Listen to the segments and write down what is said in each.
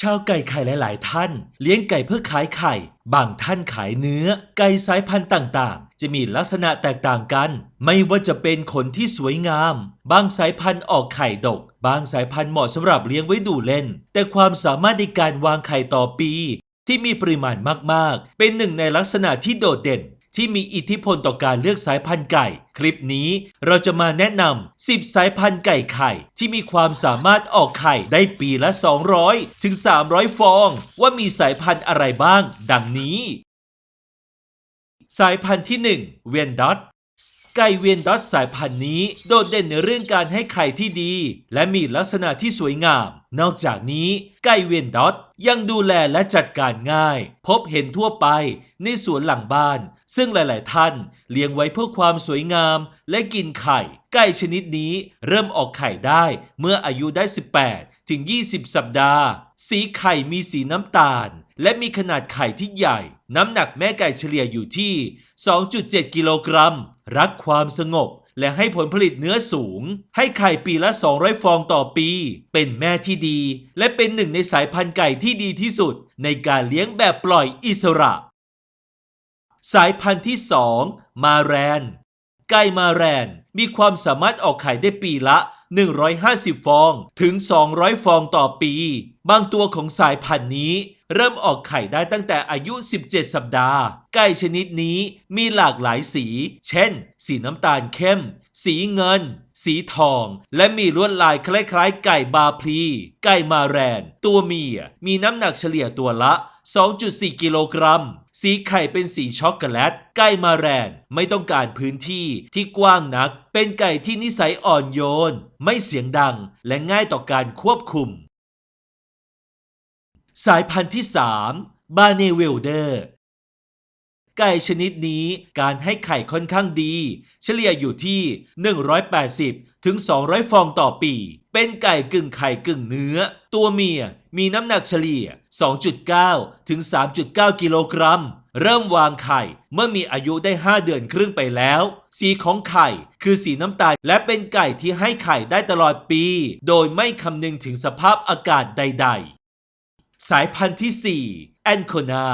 ชาวไก่ไข่หลาย ๆ ท่าน เลี้ยงไก่เพื่อขายไข่ บางท่านขายเนื้อ ไก่สายพันธุ์ต่าง ๆ จะมีลักษณะแตกต่างกัน ไม่ว่าจะเป็นขนที่สวยงาม บางสายพันธุ์ออกไข่ดก บางสายพันธุ์เหมาะสำหรับเลี้ยงไว้ดูเล่น แต่ความสามารถในการวางไข่ต่อปี ที่มีปริมาณมาก ๆ เป็นหนึ่งในลักษณะที่โดดเด่น ที่มีอิทธิพลต่อการเลือกสายพันธุ์ไก่ คลิปนี้เราจะมาแนะนำ 10 สายพันธุ์ไก่ไข่ ที่มีความสามารถออกไข่ได้ปีละ 200 ถึง 300 ฟอง ว่ามีสายพันธุ์อะไรบ้าง ดังนี้ สายพันธุ์ที่ 1 เวนดอต ไก่เวียนดอตสายพันธุ์นี้โดดเด่นในเรื่องการให้ไข่ที่ดี และมีลักษณะที่สวยงาม นอกจากนี้ไก่เวียนดอตยังดูแลและจัดการง่าย พบเห็นทั่วไปในสวนหลังบ้าน ซึ่งหลาย ๆ ท่านเลี้ยงไว้เพื่อความสวยงามและกินไข่ ไก่ชนิดนี้เริ่มออกไข่ได้เมื่ออายุได้ 18 ถึง 20 สัปดาห์ สีไข่มีสีน้ำตาล และมีขนาดไข่ที่ใหญ่ น้ำหนักแม่ไก่เฉลี่ยอยู่ที่ 2.7 กิโลกรัม รักความสงบ และให้ผลผลิตเนื้อสูง ให้ไข่ปีละ 200 ฟองต่อปี เป็นแม่ที่ดี และเป็นหนึ่งในสายพันธุ์ไก่ที่ดีที่สุด ในการเลี้ยงแบบปล่อยอิสระ สายพันธุ์ที่ 2 มาแรน ไก่มาแรน มีความสามารถออกไข่ได้ปีละ 150 ฟอง ถึง 200 ฟองต่อปี บางตัวของสายพันธุ์นี้ เริ่มออกไข่ได้ตั้งแต่อายุ 17 สัปดาห์ ไก่ชนิดนี้มีหลากหลายสี เช่น สีน้ำตาลเข้ม สีเงิน สีทอง และมีลวดลายคล้ายๆ ไก่บาพลี ไก่มาแรน ตัวเมีย มีน้ำหนักเฉลี่ยตัวละ 2.4 กิโลกรัม สีไข่เป็นสีช็อกโกแลต ไก่มาแรนไม่ต้องการพื้นที่ที่กว้างนัก เป็นไก่ที่นิสัยอ่อนโยน ไม่เสียงดัง และง่ายต่อการควบคุม สายพันธุ์ที่ 3 บาเนเวลเดอร์ ไก่ชนิดนี้การให้ไข่ค่อนข้างดี เฉลี่ยอยู่ที่ 180 ถึง 200 ฟองต่อปี เป็นไก่กึ่งไข่กึ่งเนื้อ ตัวเมีย มีน้ำหนักเฉลี่ย 2.9 ถึง 3.9 กิโลกรัม เริ่มวางไข่เมื่อมีอายุได้ 5 เดือนครึ่งไปแล้ว สีของไข่คือสีน้ำตาล และเป็นไก่ที่ให้ไข่ได้ตลอดปี โดยไม่คำนึงถึงสภาพอากาศใด ๆ สายพันธุ์ที่ 4 แอนโคนา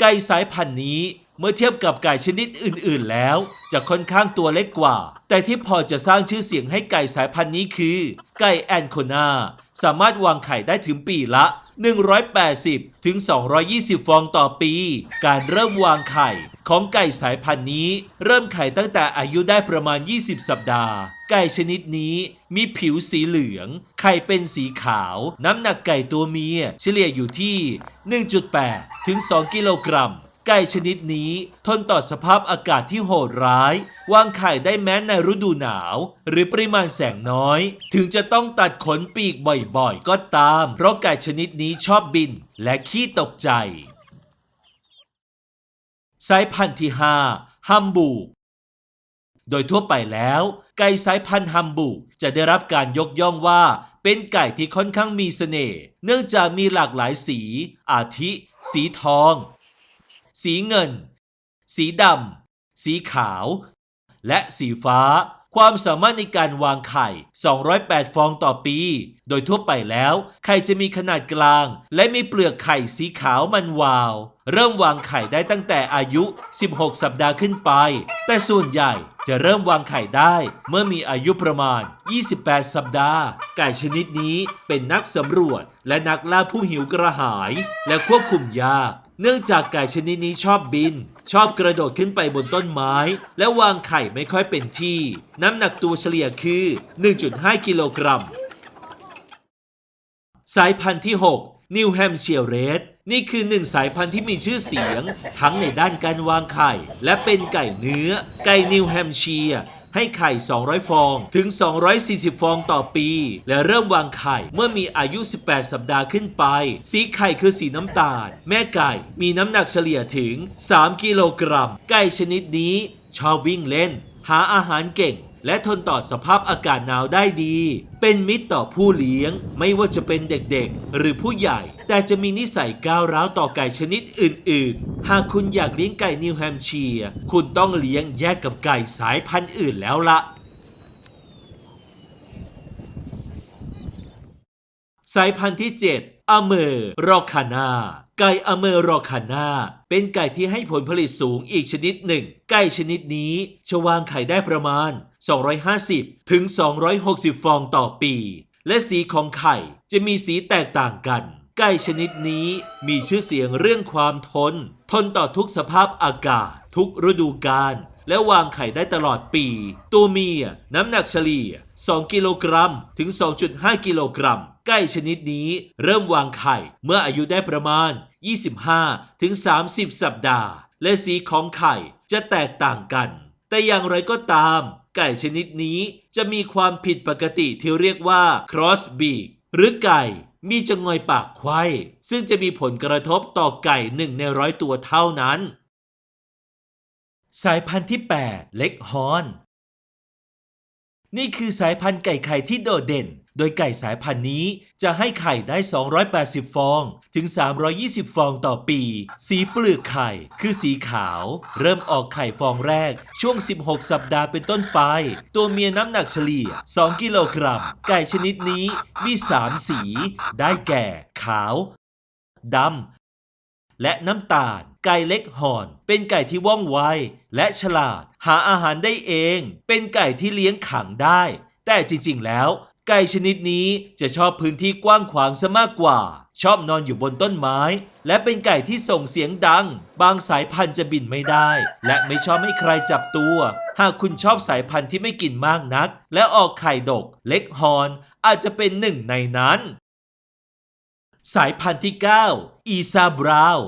ไก่สายพันธุ์นี้เมื่อเทียบกับไก่ชนิดอื่น ๆ แล้ว จะค่อนข้างตัวเล็กกว่า แต่ที่พอจะสร้างชื่อเสียงให้ไก่สายพันธุ์นี้คือ ไก่แอนโคนา สามารถวางไข่ได้ถึงปีละ 180 ถึง 220 ฟองต่อปี การเริ่มวางไข่ของไก่สายพันธุ์นี้ เริ่มไข่ตั้งแต่อายุได้ประมาณ 20 สัปดาห์ ไก่ชนิดนี้มีผิวสีเหลือง ไข่เป็นสีขาว น้ำหนักไก่ตัวเมีย เฉลี่ยอยู่ที่ 1.8 ถึง 2 กิโลกรัม ไก่ชนิดนี้ทนต่อสภาพอากาศที่โหดร้าย วางไข่ได้แม้ในฤดูหนาว หรือปริมาณแสงน้อย ถึงจะต้องตัดขนปีกบ่อยๆ ก็ตาม เพราะไก่ชนิดนี้ชอบบินและขี้ตกใจ สายพันธุ์ที่ 5 ฮัมบูก โดยทั่วไปแล้ว ไก่สายพันธุ์ฮัมบูกจะได้รับการยกย่องว่า เป็นไก่ที่ค่อนข้างมีเสน่ห์เนื่องจากมีหลากหลายสี อาทิ สีทอง สีเงิน สีดำ สีขาว และสีฟ้า ความสามารถในการวางไข่ 208 ฟองต่อปี โดยทั่วไปแล้ว ไข่จะมีขนาดกลาง และมีเปลือกไข่สีขาวมันวาว เริ่มวางไข่ได้ตั้งแต่อายุ 16 สัปดาห์ขึ้นไป แต่ส่วนใหญ่จะเริ่มวางไข่ได้เมื่อมีอายุประมาณ 28 สัปดาห์ ไก่ชนิดนี้เป็นนักสำรวจ และนักล่าผู้หิวกระหาย และควบคุมยาก เนื่องจากไก่ชนิดนี้ชอบบิน ชอบกระโดดขึ้นไปบนต้นไม้ และวางไข่ไม่ค่อยเป็นที่ น้ำหนักตัวเฉลี่ยคือ 1.5 กิโลกรัม สายพันธุ์ที่ 6 นิวแฮมเชียร์เรดนี่คือหนึ่งสายพันธุ์ที่มีชื่อเสียง ทั้งในด้านการวางไข่ และเป็นไก่เนื้อ ไก่นิวแฮมเชียร์ ให้ไข่ 200 ฟอง ถึง 240 ฟองต่อปี และเริ่มวางไข่เมื่อมีอายุ 18 สัปดาห์ขึ้นไป สีไข่คือสีน้ำตาล แม่ไก่มีน้ำหนักเฉลี่ยถึง 3 กิโลกรัม ไก่ชนิดนี้ชอบวิ่งเล่น หาอาหารเก่ง และทนต่อสภาพอากาศหนาวได้ดี เป็นมิตรต่อผู้เลี้ยง ไม่ว่าจะเป็นเด็กๆ หรือผู้ใหญ่ แต่จะมีนิสัยก้าวร้าวต่อไก่ชนิดอื่น ๆ หากคุณอยากเลี้ยงไก่นิวแฮมเชียร์คุณต้องเลี้ยงแยกกับไก่สายพันธุ์อื่นแล้วละสายพันธุ์ที่ 7 อเมอร์รอคานา ไก่อเมอร์รอคานาเป็นไก่ที่ให้ผลผลิตสูงอีกชนิดหนึ่ง ไก่ชนิดนี้จะวางไข่ได้ประมาณ 250 ถึง 260 ฟองต่อปี และสีของไข่จะมีสีแตกต่างกัน ไก่ชนิดนี้มีชื่อเสียงเรื่องความทน ทนต่อทุกสภาพอากาศ ทุกฤดูกาลและวางไข่ได้ตลอดปี ตัวเมียน้ำหนักเฉลี่ย 2 กิโลกรัมถึง 2.5 กิโลกรัม ไก่ชนิดนี้เริ่มวางไข่เมื่ออายุได้ประมาณ 25 ถึง 30 สัปดาห์ และสีของไข่จะแตกต่างกัน แต่อย่างไรก็ตาม ไก่ชนิดนี้จะมีความผิดปกติที่เรียกว่า cross beak หรือไก่มีจงอยปากไขว้ซึ่งจะมีผลกระทบต่อไก่หนึ่งในร้อยตัวเท่านั้น สายพันธุ์ที่ 8 เล็กฮอน นี่คือสายพันธุ์ไก่ไข่ที่โดดเด่น โดยไก่สายพันธุ์นี้จะให้ไข่ได้ 280 ฟอง ถึง 320 ฟองต่อปี สีเปลือกไข่ คือสีขาว เริ่มออกไข่ฟองแรกช่วง 16 สัปดาห์เป็นต้นไป ตัวเมียน้ำหนักเฉลี่ย 2 กิโลกรัม ไก่ชนิดนี้มี 3 สี ได้แก่ ขาว ดำ และน้ำตาลไก่เล็กหอน เป็นไก่ที่ว่องไว และฉลาด หาอาหารได้เอง เป็นไก่ที่เลี้ยงขังได้ แต่จริงๆแล้ว ไก่ชนิดนี้จะชอบพื้นที่กว้างขวางซะมากกว่า ชอบนอนอยู่บนต้นไม้ และเป็นไก่ที่ส่งเสียงดัง บางสายพันธุ์จะบินไม่ได้ และไม่ชอบให้ใครจับตัว หากคุณชอบสายพันธุ์ที่ไม่กินมากนัก และออกไข่ดก เล็กฮอนอาจจะเป็นหนึ่งในนั้น สายพันธุ์ที่ 9 อีซาบราว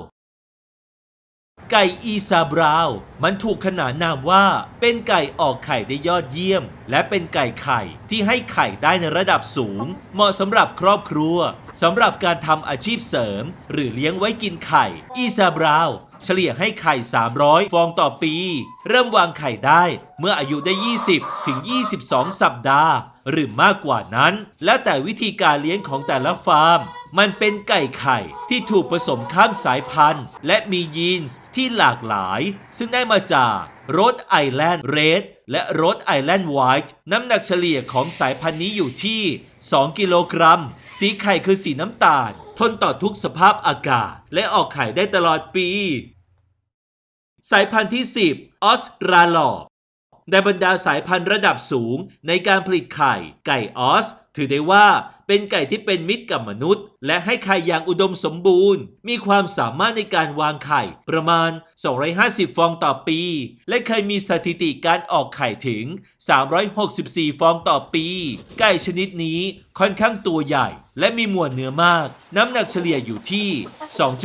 ไก่อีซาบราว มันถูกขนานนามว่า เป็นไก่ออกไข่ได้ยอดเยี่ยม และเป็นไก่ไข่ที่ให้ไข่ได้ในระดับสูง เหมาะสำหรับครอบครัวสำหรับการทำอาชีพเสริม หรือเลี้ยงไว้กินไข่ อีซาบราวเฉลี่ยให้ไข่ 300 ฟองต่อปี เริ่มวางไข่ได้เมื่ออายุได้ 20 ถึง 22 สัปดาห์ หรือมากกว่านั้น แล้วแต่วิธีการเลี้ยงของแต่ละฟาร์ม มันเป็นไก่ไข่ที่ถูกผสมข้ามสายพันธุ์ และมียีนส์ที่หลากหลาย ซึ่งได้มาจากโรดไอแลนด์เรดและโรดไอแลนด์ไวท์น้ำหนักเฉลี่ยของสายพันธุ์นี้อยู่ที่ 2 กิโลกรัม สีไข่คือสีน้ำตาล ทนต่อทุกสภาพอากาศ และออกไข่ได้ตลอดปี สายพันธุ์ที่ 10 ออสตราลอบ ในบรรดาสายพันธุ์ระดับสูงในการผลิตไข่ ไก่ออส ถือได้ว่าเป็นไก่ที่เป็นมิตรกับมนุษย์ และให้ไข่อย่างอุดมสมบูรณ์ มีความสามารถในการวางไข่ ประมาณ 250 ฟองต่อปี และเคยมีสถิติการออกไข่ถึง 364 ฟองต่อปี ไก่ชนิดนี้ค่อนข้างตัวใหญ่ และมีมวลเนื้อมาก น้ำหนักเฉลี่ยอยู่ที่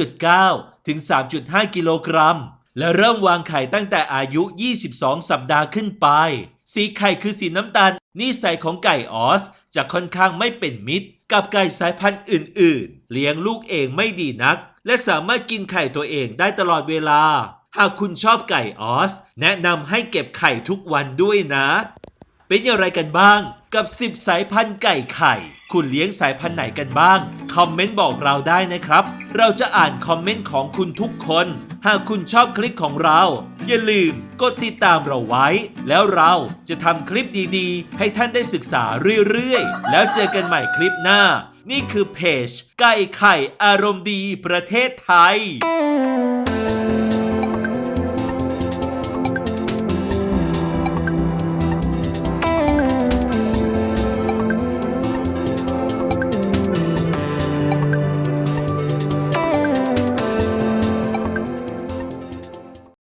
2.9 ถึง 3.5 กิโลกรัม และเริ่มวางไข่ตั้งแต่อายุ 22 สัปดาห์ขึ้นไป สีไข่คือสีน้ำตาลนิสัยของไก่ออส จะค่อนข้างไม่เป็นมิตร กับไก่สายพันธุ์อื่น ๆ เลี้ยงลูกเองไม่ดีนัก และสามารถกินไข่ตัวเองได้ตลอดเวลา หากคุณชอบไก่ออส แนะนำให้เก็บไข่ทุกวันด้วยนะ เป็นอย่างไรกันบ้าง กับ 10 สายพันธุ์ไก่ไข่ คุณเลี้ยงสายพันธุ์ไหนกันบ้าง คอมเมนต์บอกเราได้นะครับ เราจะอ่านคอมเมนต์ของคุณทุกคน หากคุณชอบคลิปของเรา อย่าลืมกดติดตามเราไว้ แล้วเราจะทำคลิปดีๆ ให้ท่านได้ศึกษาเรื่อยๆ แล้วเจอกันใหม่คลิปหน้า นี่คือเพจ ไก่ไข่อารมณ์ดีประเทศไทย